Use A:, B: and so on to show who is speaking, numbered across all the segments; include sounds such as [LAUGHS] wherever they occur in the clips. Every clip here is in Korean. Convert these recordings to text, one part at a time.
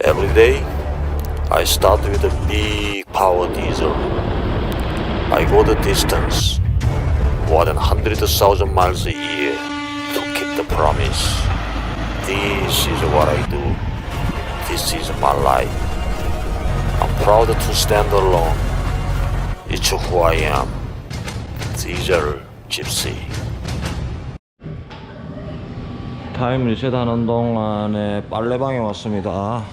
A: Every day, I start with a big power diesel. I go the distance, more than 100,000 miles a year, to keep the promise. This is what I do. This is my life. I'm proud to stand alone. It's who I am. Diesel Gypsy.
B: 타임 리셋하는 동안에 빨래방에 왔습니다.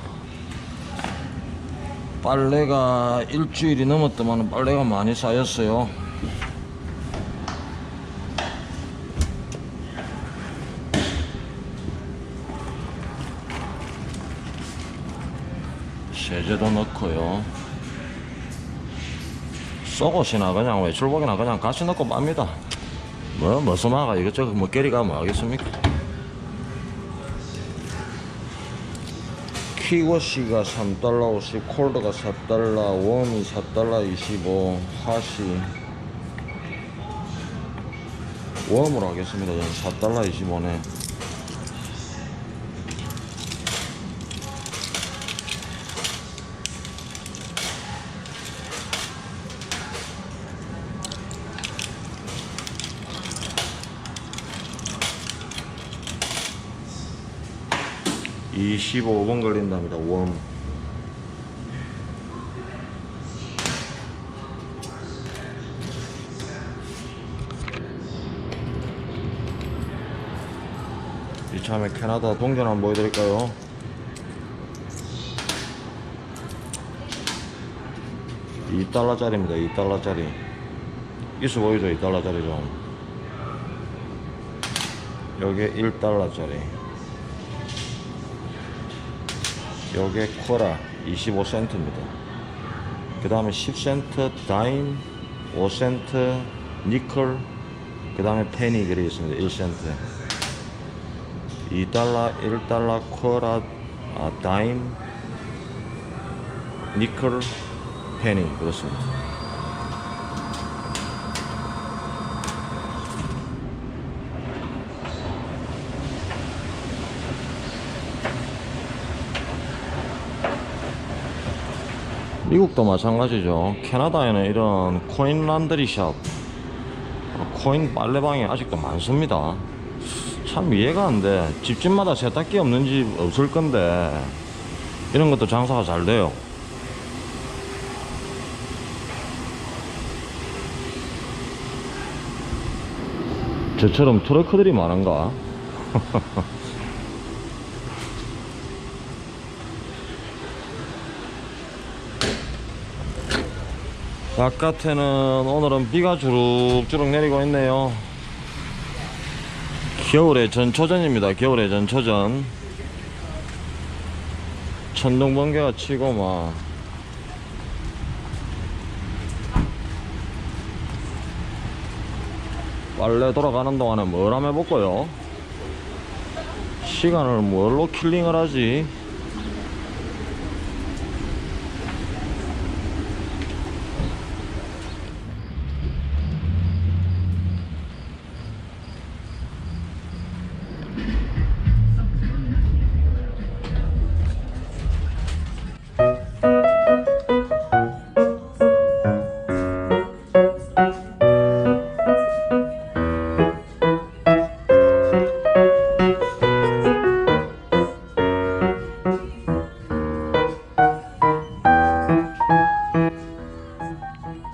B: 빨래가 일주일이 넘었더만 빨래가 많이 쌓였어요. 세제도 넣고요. 속옷이나 그냥 외출복이나 그냥 같이 넣고 맙니다. 뭐 머스마가 이것저것 뭐 깨리가 뭐 하겠습니까? 키워시가 3달러 50, 콜드가 4달러, 웜이 4달러 25, 핫이 웜으로 하겠습니다. 저는 4달러 25네. (25분) 걸린답니다. 웜 이참에 캐나다 동전 한번 보여드릴까요? 이달러짜리입니다이달러짜리. 있어 보이죠? 이달러짜리좀 여기에 1달러짜리 요게 코라 25센트입니다. 그 다음에 10센트, 다임, 5센트, 니클, 그 다음에 페니 그려 있습니다. 1센트. 2달러, 1달러, 코라, 아, 다임, 니클, 페니 그렇습니다. 미국도 마찬가지죠. 캐나다에는 이런 코인 란드리 샵, 코인 빨래방이 아직도 많습니다. 참 이해가 안 돼. 집집마다 세탁기 없는 집 없을 건데, 이런 것도 장사가 잘 돼요. 저처럼 트러크들이 많은가? [LAUGHS] 바깥에는 오늘은 비가 주룩주룩 내리고 있네요. 겨울의 전초전입니다. 겨울의 전초전. 천둥 번개가 치고 막. 빨래 돌아가는 동안에 뭘 하면 해볼까요? 시간을 뭘로 킬링을 하지?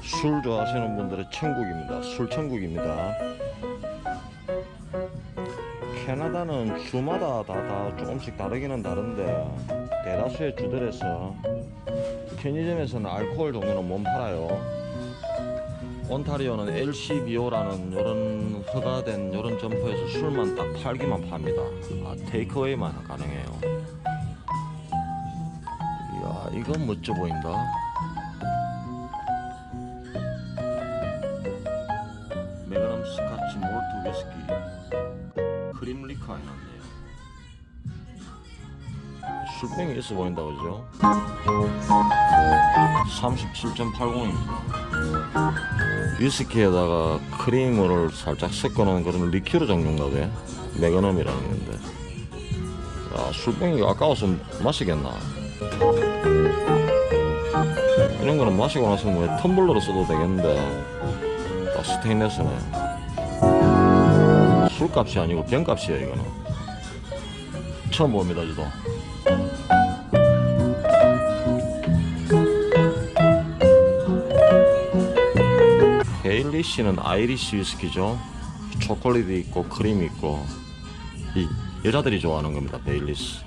B: 술 좋아하시는 분들의 천국입니다. 술 천국입니다. 캐나다는 주마다 다, 다 조금씩 다르기는 다른데 대다수의 주들에서 편의점에서는 알코올 종류는 못 팔아요. 온타리오는 LCBO라는 이런 허가된 이런 점포에서 술만 딱 팔기만 팝니다. 아, 테이크어웨이만 가능해요. 이야, 이건 멋져 보인다. 리커 해놨네요. 술병이 있어 보인다 그죠? 37.80입니다. 위스키에다가 크림을 살짝 섞어놓은 그런 리큐르 종류인가 봐 메그넘이라는 건데. 야 술병이 아까워서 마시겠나? 이런 거는 마시고 나서 뭐 텀블러로 써도 되겠는데. 다 스테인레스네 술값이 아니고 병값이야 이거는. 처음 봅니다 저도 베일리시는 아이리시 위스키죠. 초콜릿이 있고 크림이 있고. 이 여자들이 좋아하는 겁니다 베일리스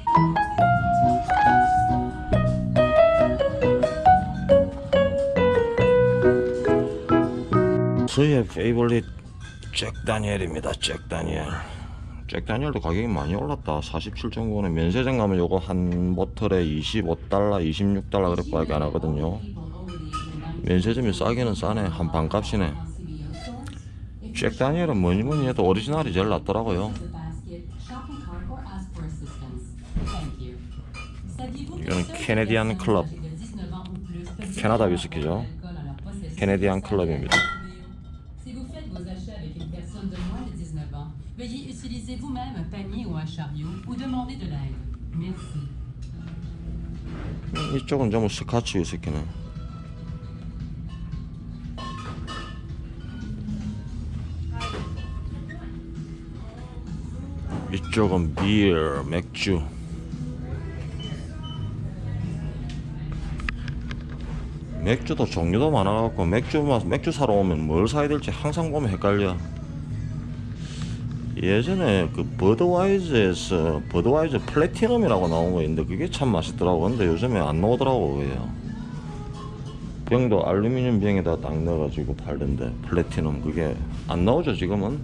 B: 저의 페이볼릿 잭 다니엘입니다. 잭 다니엘. 잭 다니엘도 가격이 많이 올랐다. 47.9원에 면세점 가면 요거 한 보틀에 25달러, 26달러 그래밖에 안 하거든요. 면세점이 싸기는 싸네. 한 반값이네. 잭 다니엘은 뭐니 뭐니 해도 오리지널이 제일 낫더라고요.
C: 이거는 캐네디안 클럽.
B: 캐나다 위스키죠. 캐네디안 클럽입니다.
C: Si vous faites vos achats avec une personne de moins de 19 ans, veuillez utiliser vous-même un panier ou un chariot ou demander de l'aide. Merci.
B: 이쪽은 전부 스카치 위스키네. 이쪽은 비어, 맥주. 맥주도 종류도 많아갖고 맥주 마- 맥주 사러 오면 뭘 사야 될지 항상 보면 헷갈려. 예전에 그 버드와이저에서 버드와이저 플래티넘이라고 나온 거 있는데 그게 참 맛있더라고. 근데 요즘에 안 나오더라고 그게요 병도 알루미늄 병에다 딱 넣어가지고 팔던데 플래티넘 그게 안 나오죠 지금은?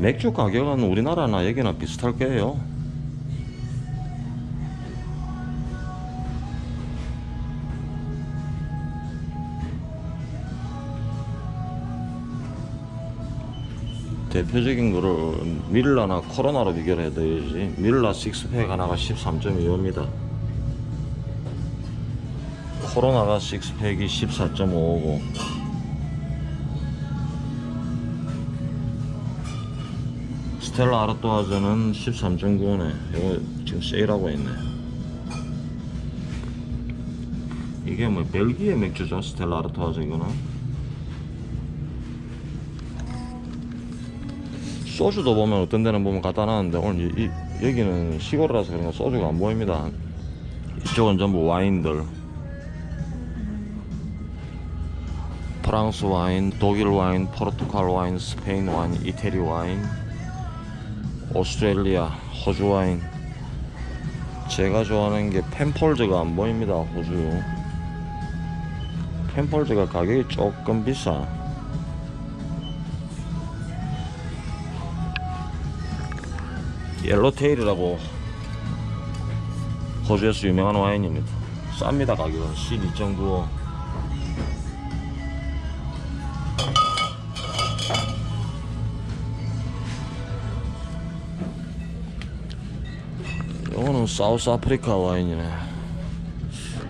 B: 맥주 가격은 우리나라나 여기나 비슷할 거예요 대표적인 거를 밀라나 코로나로 비교를 해둬야지. 밀라 6팩 하나가 13.25입니다. 코로나가 6팩이 14.55고. 스텔라 아르토아즈는 13.95네. 이거 지금 세일하고 있네. 이게 뭐 벨기에 맥주죠? 스텔라 아르토아즈 이거는 소주도 보면 어떤 데는 보면 갖다 놨는데 오늘 이, 이- 여기는 시골이라서 그런가 소주가 안 보입니다. 이쪽은 전부 와인들. 프랑스 와인, 독일 와인, 포르투갈 와인, 스페인 와인, 이태리 와인 오스트레일리아, 호주 와인. 제가 좋아하는 게 펜폴즈가 안 보입니다 호주. 펜폴즈가 가격이 조금 비싸 옐로테일이라고 호주에서 유명한 와인입니다. 쌉니다 가격은 12.95 이거는 사우스 아프리카 와인이네.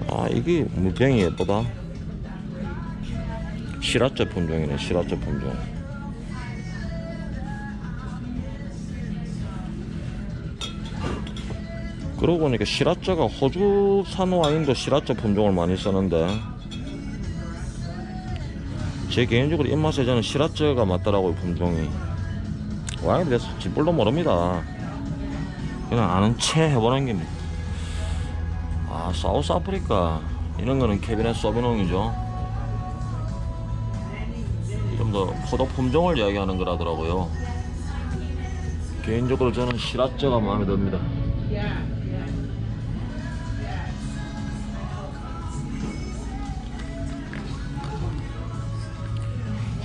B: 아 이게 무병이 예쁘다. 시라째 품종이네 시라째 품종. 그러고 보니까 시라짜가 호주산 와인도 시라짜 품종을 많이 쓰는데 제 개인적으로 입맛에 저는 시라짜가 맞더라고요 품종이 와인에 대해서 지불도 모릅니다. 그냥 아는 채 해보는 겁니다. 아 사우스 아프리카 이런 거는 케비넷 소비농이죠. 좀 더 포도 품종을 이야기하는 거라더라고요. 개인적으로 저는 시라짜가 마음에 듭니다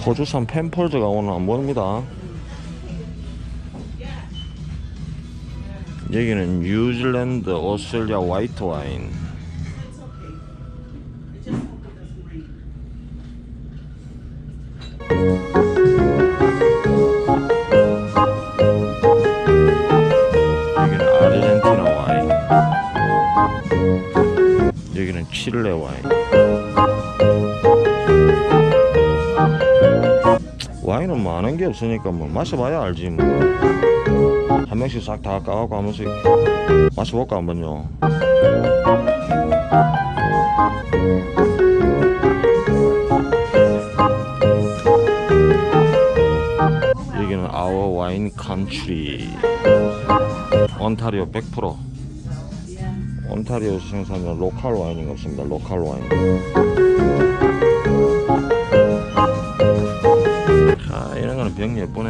B: 호주산 펜펄즈가 오늘 안 보입니다. 여기는 뉴질랜드, 오스트레일리아 화이트 와인. 여기는 아르헨티나 와인. 여기는 칠레 와인. 와인은 많은 게 없으니까 뭐 마셔봐야 알지 뭐. 한 명씩 싹 다 까갖고 한 번씩 마셔볼까 한번요? 여기는 아워 와인 컨트리. 온타리오 100% 온타리오에서 생산하는 로컬 와인인 것 같습니다 로컬 와인 자 이런 거는 병 예쁘네.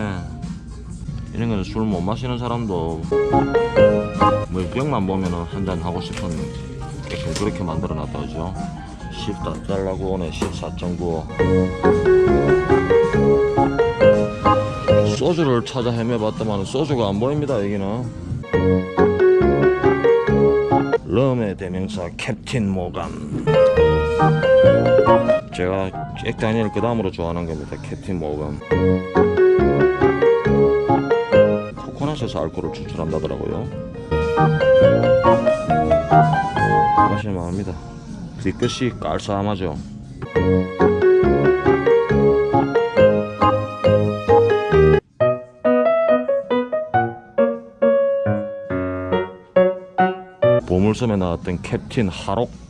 B: 이런 거는 술 못 마시는 사람도 뭐 병만 보면은 한 잔 하고 싶은 그렇게 만들어 놨다 그죠 14 달라고 오네 14.95 소주를 찾아 헤매봤더만 소주가 안 보입니다 여기는. 럼의 대명사 캡틴 모간 제가 액다니엘 그 다음으로 좋아하는 겁니다? 캡틴 모건. 코코넛에서 알코올을 추출한다더라고요. 마실만 합니다. 뒤끝이 깔쌈하죠. 보물섬에 나왔던 캡틴 하록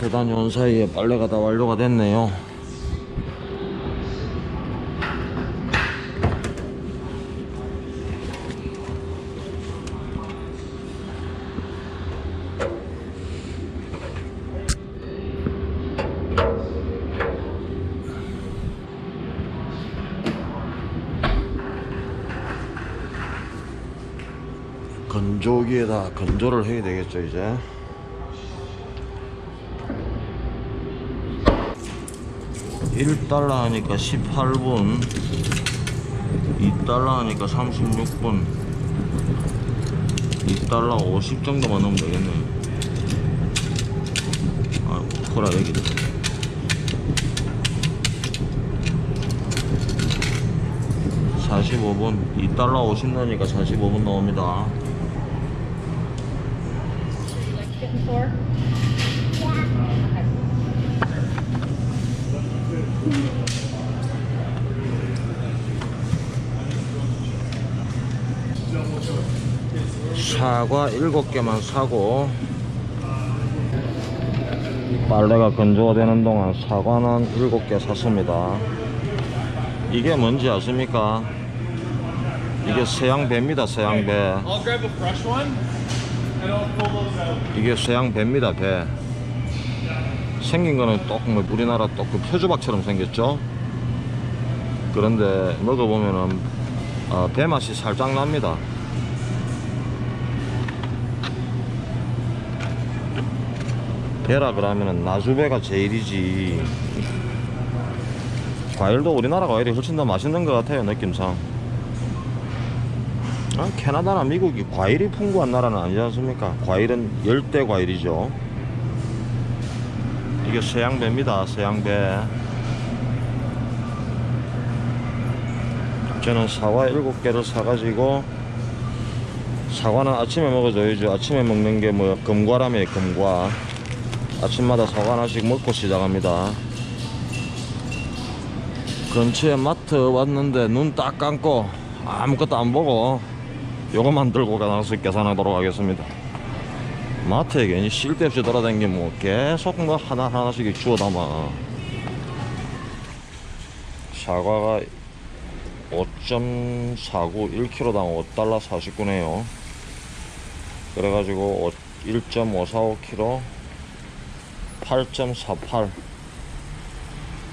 B: 마트 다녀온 사이에 빨래가 다 완료가 됐네요. 건조기에다 건조를 해야 되겠죠 이제. 1달러 하니까 18분 2달러 하니까 36분. 2달러 50 정도만 넣으면 되겠네. 아 코라 여기다 (45분) 2달러 50 넣으니까 45분 나옵니다 사과 7개만 사고 빨래가 건조가 되는 동안 사과는 7개 샀습니다 이게 뭔지 아십니까? 이게 서양배입니다 서양배. 이게 서양배입니다 배 생긴 거는 똑뭐 우리나라 똑그 표주박처럼 생겼죠? 그런데 먹어보면은 어, 배 맛이 살짝 납니다. 배라 그러면은 나주배가 제일이지. 과일도 우리나라 과일이 훨씬 더 맛있는 것 같아요 느낌상. 아, 캐나다나 미국이 과일이 풍부한 나라는 아니지 않습니까? 과일은 열대 과일이죠 이게 서양배입니다. 서양배. 저는 사과 7개를 사가지고 사과는 아침에 먹어줘야죠. 아침에 먹는 게뭐 금과라며 금과. 아침마다 사과 하나씩 먹고 시작합니다. 근처에 마트 왔는데 눈 딱 감고 아무것도 안 보고 요거만 들고 가서 계산하도록 하겠습니다. 마트에 괜히 쓸데없이 돌아다니면 뭐 계속 뭐 하나하나씩 주워 담아. 사과가 5.49 1kg당 5달러 49네요. 그래가지고 1.545kg 8.48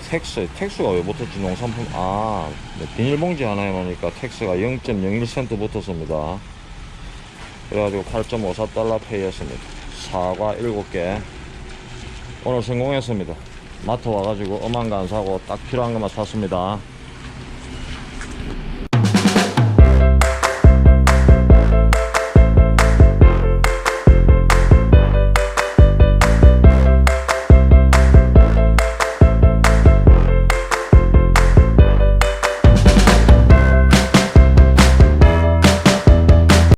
B: 텍스 텍스가 왜 붙었지 농산품 아 네, 비닐봉지 하나에 놓으니까 텍스가 0.01센트 붙었습니다. 그래가지고 8.54달러 페이했습니다. 사과 7개 오늘 성공했습니다. 마트 와가지고 엄한 거 안 사고 딱 필요한 것만 샀습니다.